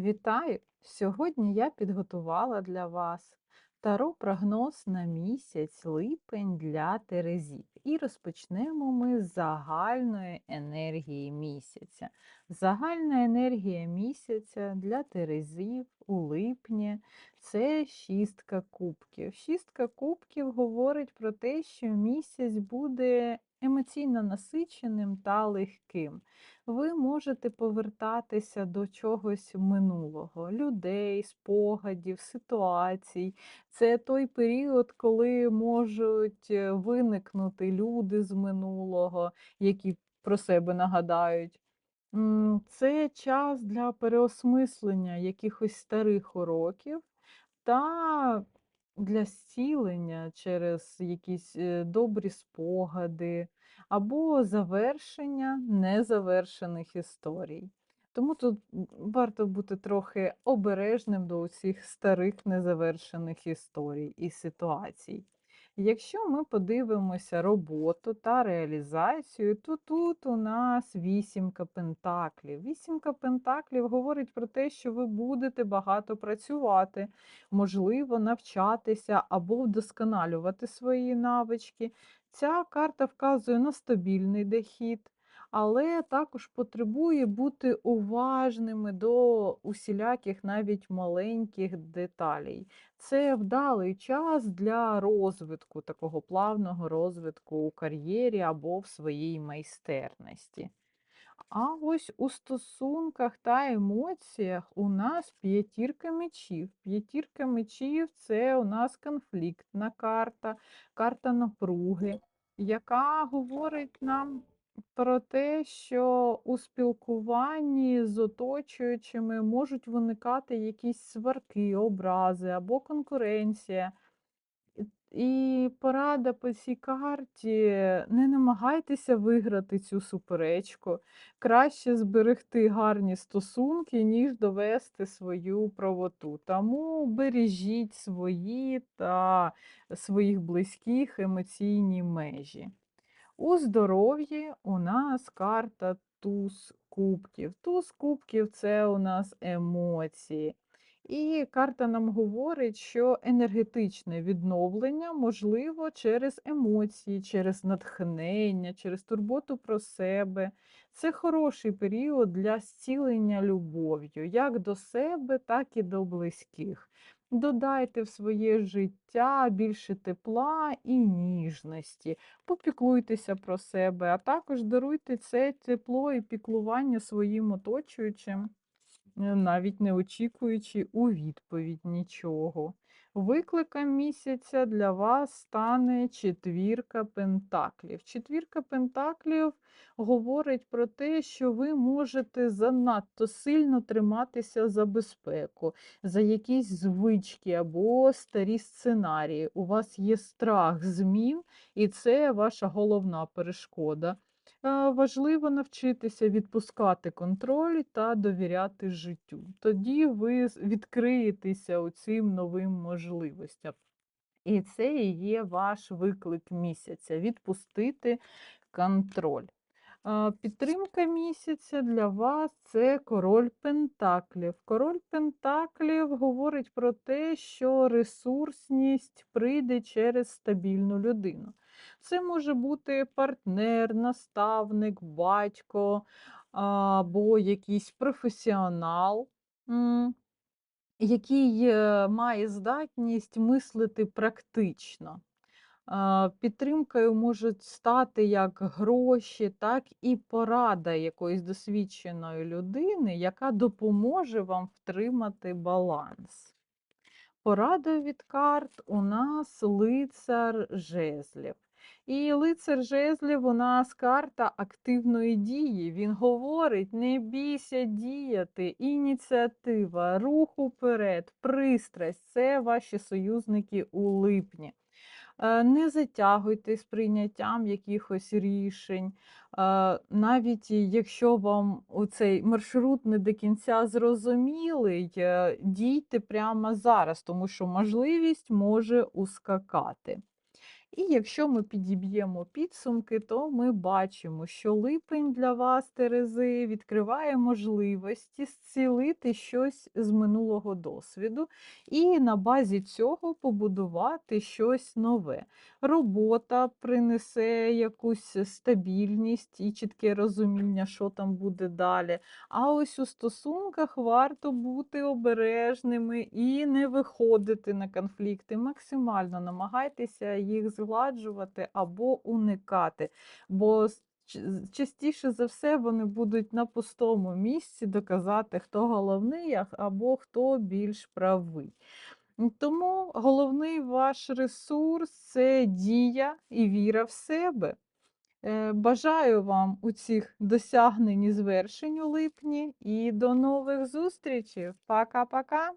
Вітаю! Сьогодні я підготувала для вас таро-прогноз на місяць липень для Терезів. І розпочнемо ми з загальної енергії місяця. Загальна енергія місяця для Терезів у липні це шістка кубків. Шістка кубків говорить про те, що місяць буде емоційно насиченим та легким ви можете повертатися до чогось минулого, людей, спогадів, ситуацій. Це той період, коли можуть е, виникнути люди з минулого, які про себе нагадають. Це час для переосмислення якихось старих уроків та для зцілення через якісь е, добрі спогади або завершення незавершених історій. Тому тут варто бути трохи обережним до усіх старих незавершених історій і ситуацій. Якщо ми подивимося роботу та реалізацію, то тут у нас вісімка пентаклів. Вісімка пентаклів говорить про те, що ви будете багато працювати, можливо, навчатися або вдосконалювати свої навички. Ця карта вказує на стабільний дохід, але також потребує бути уважними до усіляких навіть маленьких деталей. Це вдалий час для розвитку, такого плавного розвитку у кар'єрі або в своїй майстерності. А ось у стосунках та емоціях у нас п'ятірка мечів. П'ятірка мечів це у нас конфліктна карта, карта напруги, яка говорить нам про те, що у спілкуванні з оточуючими можуть виникати якісь сварки, образи або конкуренція. І порада по цій карті: не намагайтеся виграти цю суперечку. Краще зберегти гарні стосунки, ніж довести свою правоту. Тому бережіть свої та своїх близьких емоційні межі. У здоров'ї у нас карта туз кубків. Туз кубків це у нас емоції. І карта нам говорить, що енергетичне відновлення можливо через емоції, через натхнення, через турботу про себе. Це хороший період для зцілення любов'ю, як до себе, так і до близьких. Додайте в своє життя більше тепла і ніжності, попіклуйтеся про себе, а також даруйте це тепло і піклування своїм оточуючим. Е, навіть не очікуючи у відповідь нічого. Викликом місяця для вас стане четвірка пентаклів. Четвірка пентаклів говорить про те, що ви можете занадто сильно триматися за безпеку, за якісь звички або старі сценарії. У вас є страх змін, і це ваша головна перешкода. Важливо навчитися відпускати контроль та довіряти життю. Тоді ви відкриєтеся цим новим можливостям. І це і є ваш виклик місяця відпустити контроль. Підтримка місяця для вас це король Пентаклів. Король Пентаклів говорить про те, що ресурсність прийде через стабільну людину. Це може бути партнер, наставник, батько або якийсь професіонал, який е, має здатність мислити практично. Підтримкою можуть стати як гроші, так і порада якоїсь досвідченої людини, яка допоможе вам втримати баланс. Порада від карт у нас лицар жезлів. І лицар жезлів у нас карта активної дії. Він говорить: не бійся діяти, ініціатива, рух уперед, пристрасть це ваші союзники у липні. Е, не затягуйте з прийняттям якихось рішень. Е, навіть якщо вам цей маршрут не до кінця зрозумілий, е, дійте прямо зараз, тому що можливість може ускакати. І якщо ми підіб'ємо підсумки, то ми бачимо, що липень для вас, Терези, відкриває можливості зцілити щось з минулого досвіду і на базі цього побудувати щось нове. Робота принесе якусь стабільність і чітке розуміння, що там буде далі. А ось у стосунках варто бути обережними і не виходити на конфлікти. Максимально намагайтеся їх згладжувати або уникати, бо частіше за все вони будуть на пустому місці доказати, хто головний або хто більш правий. Тому головний ваш ресурс це дія і віра в себе. Е, Бажаю вам у цих досягнень і звершень у липні і до нових зустрічей. Пока-пока!